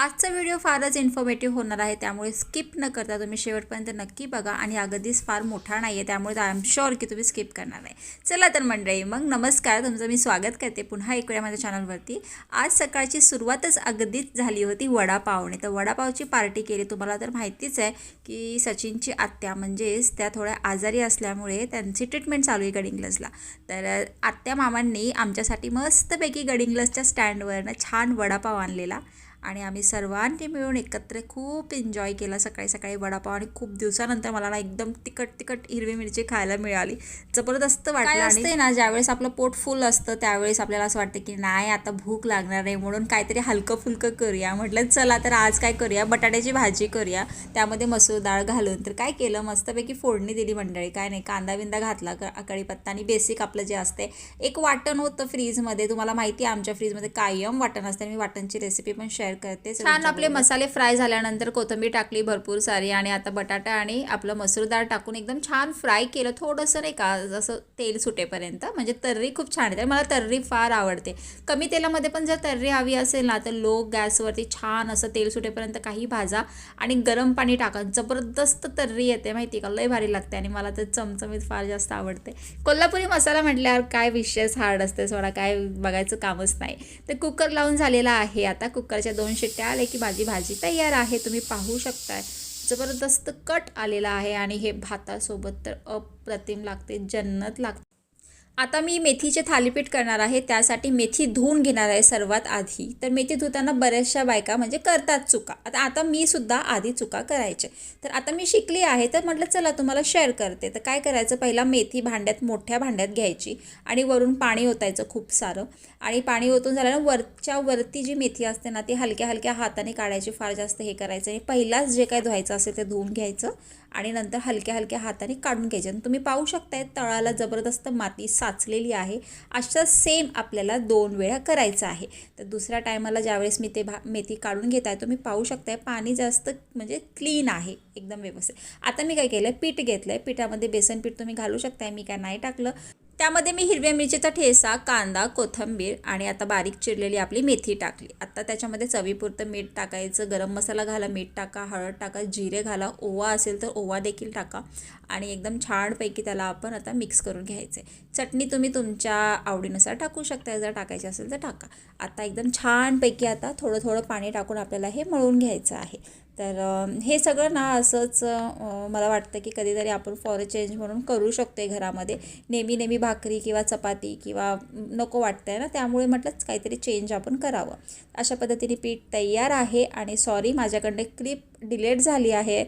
आजचा व्हिडिओ फारच इन्फॉर्मेटिव्ह होणार आहे त्यामुळे स्किप न करता तुम्ही शेवटपर्यंत नक्की बघा आणि अगदीच फार मोठा नाही आहे त्यामुळे आय एम शुअर की तुम्ही स्किप करणार नाही. चला तर मंडळी मग नमस्कार तुमचं मी स्वागत करते पुन्हा एक वेळा माझ्या चॅनलवरती आज सकाळची सुरुवातच अगदीच झाली होती वडापावने. तर वडापावची पार्टी केली तुम्हाला तर माहितीच आहे की सचिनची आत्या म्हणजेच त्या थोड्या आजारी असल्यामुळे त्यांची ट्रीटमेंट चालू आहे गडिंग्लजला. तर आत्या मामांनी आमच्यासाठी मस्तपैकी गडिंग्लजच्या स्टँडवरनं छान वडापाव आणलेला. आणि आम्ही सर्वांनी मिळून एकत्र खूप एन्जॉय केला सकाळी सकाळी वडापाव आणि खूप दिवसानंतर मला ना एकदम तिखट तिखट हिरवी मिरची खायला मिळाली. जबरदस्त वाटलं आणि ना ज्यावेळेस आपलं पोट फुल असतं त्यावेळेस आपल्याला असं वाटतं की नाही आता भूक लागणार नाही म्हणून काहीतरी हलकं फुलकं करूया. म्हटलं चला तर आज काय करूया? बटाट्याची भाजी करूया. त्यामध्ये मसूर डाळ घालून तर काय केलं? मस्तपैकी फोडणी दिली मंडळी. काय नाही कांदा बिंदा घातला कढीपत्ता आणि बेसिक आपलं जे असते एक वाटण होतं फ्रीजमध्ये तुम्हाला माहिती आहे आमच्या फ्रीजमध्ये कायम वाटण असते. मी वाटणची रेसिपी पण शेअर करते छान आपले मसाले फ्राय झाल्यानंतर कोथिंबीर टाकली भरपूर सारी आणि आता बटाटा आणि आपलं मसूर डाळ टाकून एकदम छान फ्राय केलं. थोडंसं नाही का जसं तेल सुटेपर्यंत म्हणजे तर्री खूप छान येते. मला तर्री फार आवडते. कमी तेलामध्ये पण जर तर्री हवी असेल ना तर लो गॅसवरती छान असं तेल सुटेपर्यंत काही भाजा आणि गरम पाणी टाका. जबरदस्त तर्री येते माहिती का? लय भारी लागते आणि मला तर चमचमीत फार जास्त आवडते. कोल्हापुरी मसाला म्हटल्यावर काय विशेष हार्ड असते सोडा काय बघायचं कामच नाही. तर कुकर लावून झालेला आहे आता. कुकरच्या दोन शिट्ट्या आले की भाजी भाजी तयार आहे तुम्ही पाहू शकताय. जबरदस्त कट आलेला आहे आणि हे भातासोबत तर अप्रतिम लागते जन्नत लागते. आता मी मेथीचे थालीपीठ करणार आहे त्यासाठी मेथी धुवून घेणार आहे सर्वात आधी. तर मेथी धुताना बऱ्याचशा बायका म्हणजे करतात चुका. आता आता मी सुद्धा आधी चुका करायचे. तर आता मी शिकली आहे तर म्हटलं चला तुम्हाला शेअर करते. तर काय करायचं? पहिला मेथी भांड्यात मोठ्या भांड्यात घ्यायची आणि वरून पाणी ओतायचं खूप सारं. आणि पाणी ओतून झाल्यानं वरच्या वरती जी मेथी असते ना ती हलक्या हलक्या हाताने काढायची फार जास्त हे करायचं आणि पहिलाच जे काय धुवायचं असेल ते धुवून घ्यायचं आणि नंतर हलक्या हलक्या हाताने काढून घ्यायचे. आणि तुम्ही पाहू शकताय तळाला जबरदस्त माती साचलेली आहे. अशा सेम आपल्याला दोन वेळा करायचं आहे. तर दुसऱ्या टायमाला ज्यावेळेस मी ते भा मेथी काढून घेत आहे तुम्ही पाहू शकताय पाणी जास्त म्हणजे क्लीन आहे एकदम व्यवस्थित. आता मी काय केलं पीठ घेतलं आहे पिठामध्ये बेसन पीठ तुम्ही घालू शकताय. मी काय नाही टाकलं. त्यामध्ये मी हिरव्या मिरचीचा ठेसा कांदा कोथिंबीर आणि आता बारीक चिरलेली आपली मेथी टाकली. आता त्याच्यामध्ये चवीपुरतं मीठ टाकायचं गरम मसाला घाला मीठ टाका हळद टाका जिरे घाला ओवा असेल तर ओवा देखील टाका आणि एकदम छानपैकी त्याला आपण आता मिक्स करून घ्यायचं. आहे चटणी तुम्ही तुमच्या आवडीनुसार टाकू शकता जर टाकायची असेल तर टाका. आता एकदम छानपैकी आता थोडं थोडं पाणी टाकून आपल्याला हे मळून घ्यायचं आहे. तर हे सगळं ना असंच मला वाटतं की कधीतरी आपण फॉर चेंज म्हणून करू शकतो आहे घरामध्ये. नेहमी नेहमी भाकरी किंवा चपाती किंवा नको वाटतं आहे ना त्यामुळे म्हटलंच काहीतरी चेंज आपण करावं. अशा पद्धतीने पीठ तयार आहे आणि सॉरी माझ्याकडनं क्लिप डिलेट झाली आहे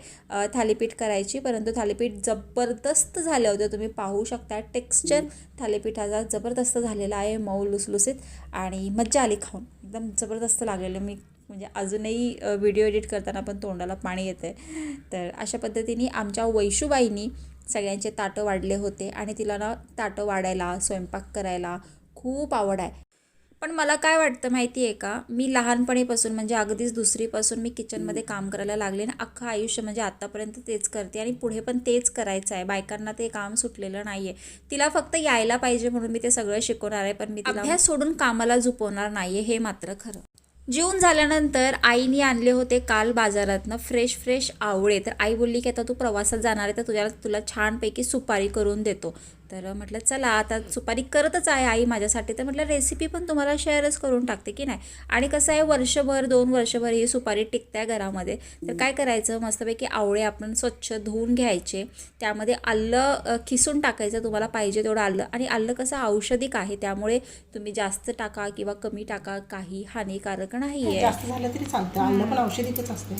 थालीपीठ करायची. परंतु थालीपीठ जबरदस्त झालं होतं. तुम्ही पाहू शकता टेक्स्चर थालीपीठाचा जबरदस्त झालेला आहे मऊ लुसलुसीत आणि मज्जा आली खाऊन. एकदम जबरदस्त लागलेलं मी म्हणजे अजूनही व्हिडिओ एडिट करताना पण तोंडाला पाणी येतं आहे तर अशा पद्धतीने आमच्या वैशूबाईंनी सगळ्यांचे ताटं वाढले होते आणि तिला ना ताटं वाढायला स्वयंपाक करायला खूप आवड आहे. पण मला काय वाटतं माहिती आहे का? मी लहानपणीपासून म्हणजे अगदीच दुसरीपासून मी किचनमध्ये काम करायला लागले ना अख्खं आयुष्य म्हणजे आत्तापर्यंत तेच करते आणि पुढे पण तेच करायचं आहे. बायकांना ते काम सुटलेलं नाही आहे तिला फक्त यायला पाहिजे म्हणून मी ते सगळं शिकवणार आहे पण मी तिला अभ्यास सोडून कामाला झुपवणार नाही आहे हे मात्र खरं. जेवून झाल्यानंतर आईने आणले होते काल बाजारातनं फ्रेश फ्रेश आवळे. तर आई बोलली की आता तू प्रवासात जाणार आहे तर तुझ्या तुला छानपैकी सुपारी करून देतो. तर म्हटलं चला आता सुपारी करतच आहे आई माझ्यासाठी. तर म्हटलं रेसिपी पण तुम्हाला शेअरच करून टाकते की नाही? आणि कसं आहे वर्षभर दोन वर्षभर ही सुपारी टिकत्या घरामध्ये. तर काय करायचं? मस्तपैकी आवळे आपण स्वच्छ धुवून घ्यायचे. त्यामध्ये आलं खिसून टाकायचं तुम्हाला पाहिजे तेवढं आलं. आणि आलं कसं औषधिक आहे त्यामुळे तुम्ही जास्त टाका किंवा कमी टाका. काही हानिकारक नाही आहे जास्त झालं तरी चालतं. अन्न पण औषधिकच असते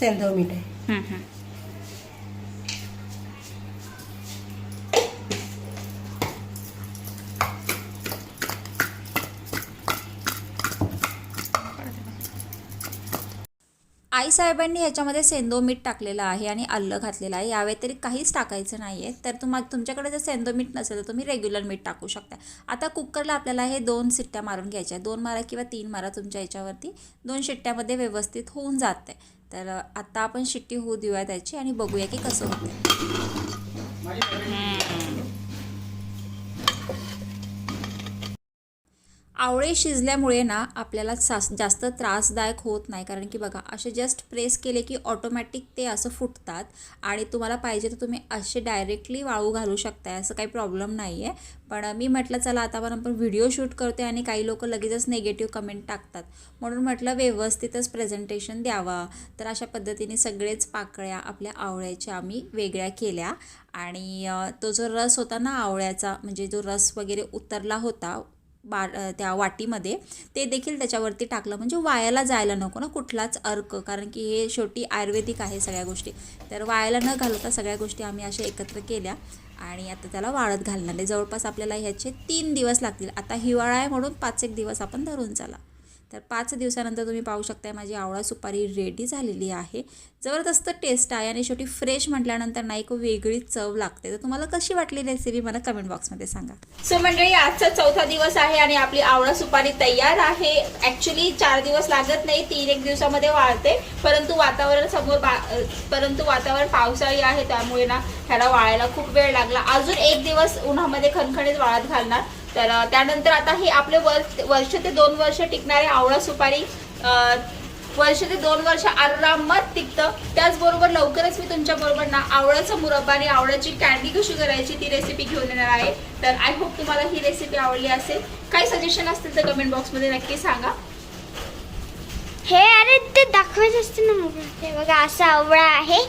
सेंधव मीठ आहे आईसाहेबांनी ह्याच्यामध्ये सेंदो मीठ टाकलेलं आहे आणि आलं घातलेलं आहे. या व्यतिरिक्त काहीच टाकायचं नाही आहे तर तुम्हा तुमच्याकडे जर सेंदो मीठ नसेल तर तुम्ही रेग्युलर मीठ टाकू शकता. आता कुकरला आपल्याला हे दोन शिट्ट्या मारून घ्यायच्या आहेत. दोन मारा किंवा तीन मारा तुमच्या याच्यावरती दोन शिट्ट्यामध्ये व्यवस्थित होऊन जाते तर आता आपण शिट्टी होऊ देऊया त्याची आणि बघूया की कसं होतं आवळे शिजल्यामुळे ना आपल्याला सास जास्त त्रासदायक होत नाही. कारण की बघा असे जस्ट प्रेस केले की ऑटोमॅटिक ते असं फुटतात आणि तुम्हाला पाहिजे तर तुम्ही असे डायरेक्टली वाळू घालू शकताय. असं काही प्रॉब्लेम नाही आहे पण मी म्हटलं चला आता आपण आपण व्हिडिओ शूट करते आणि काही लोक लगेचच नेगेटिव्ह कमेंट टाकतात. म्हणून म्हटलं व्यवस्थितच प्रेझेंटेशन द्यावा. तर अशा पद्धतीने सगळेच पाकळ्या आपल्या आवळ्याच्या आम्ही वेगळ्या केल्या. आणि तो जो रस होता ना आवळ्याचा म्हणजे जो रस वगैरे उतरला होता बा त्या वाटीमध्ये ते देखील त्याच्यावरती टाकलं. म्हणजे वायाला जायला नको ना कुठलाच अर्क कारण की हे शेवटी आयुर्वेदिक आहे सगळ्या गोष्टी. तर वायाला न घालवता सगळ्या गोष्टी आम्ही अशा एकत्र केल्या आणि आता त्याला वाळत घालणार आहे. जवळपास आपल्याला ह्याचे तीन दिवस लागतील. आता हिवाळा आहे म्हणून पाच एक दिवस आपण धरून चला. तर पाच दिवसानंतर तुम्ही पाहू शकताय माझी आवळा सुपारी रेडी झालेली आहे. जबरदस्त टेस्ट आहे आणि शेवटी फ्रेश म्हटल्यानंतर ना एक वेगळीच चव लागते. तर तुम्हाला कशी वाटली रेसिपी मला कमेंट बॉक्समध्ये सांगा. सो मंडळी आजचा चौथा दिवस आहे आणि आपली आवळा सुपारी तयार आहे. ॲक्च्युली चार दिवस लागत नाही तीन एक दिवसामध्ये वाळते. परंतु वातावरण समोर बा- परंतु वातावरण पावसाळी आहे त्यामुळे ना ह्याला वाळायला खूप वेळ लागला. अजून एक दिवस उन्हामध्ये खणखणीत वाळत घालणार. तर त्यानंतर आता हे आपले वर्ष वर्ष ते दोन वर्ष टिकणारे आवळा सुपारी वर्ष ते दोन वर्ष आरामात टिकतं. त्याचबरोबर लवकरच मी तुमच्या बरोबर ना आवळ्याचा मुरब्बा आणि आवळ्याची कॅन्डी कशी करायची ती रेसिपी घेऊन येणार आहे. तर आय होप तुम्हाला ही रेसिपी आवडली असेल. काही सजेशन असतील तर कमेंट बॉक्समध्ये नक्की सांगा. हे अरे ते दाखवायचं असतं ना मग. बघा असा आवळा आहे.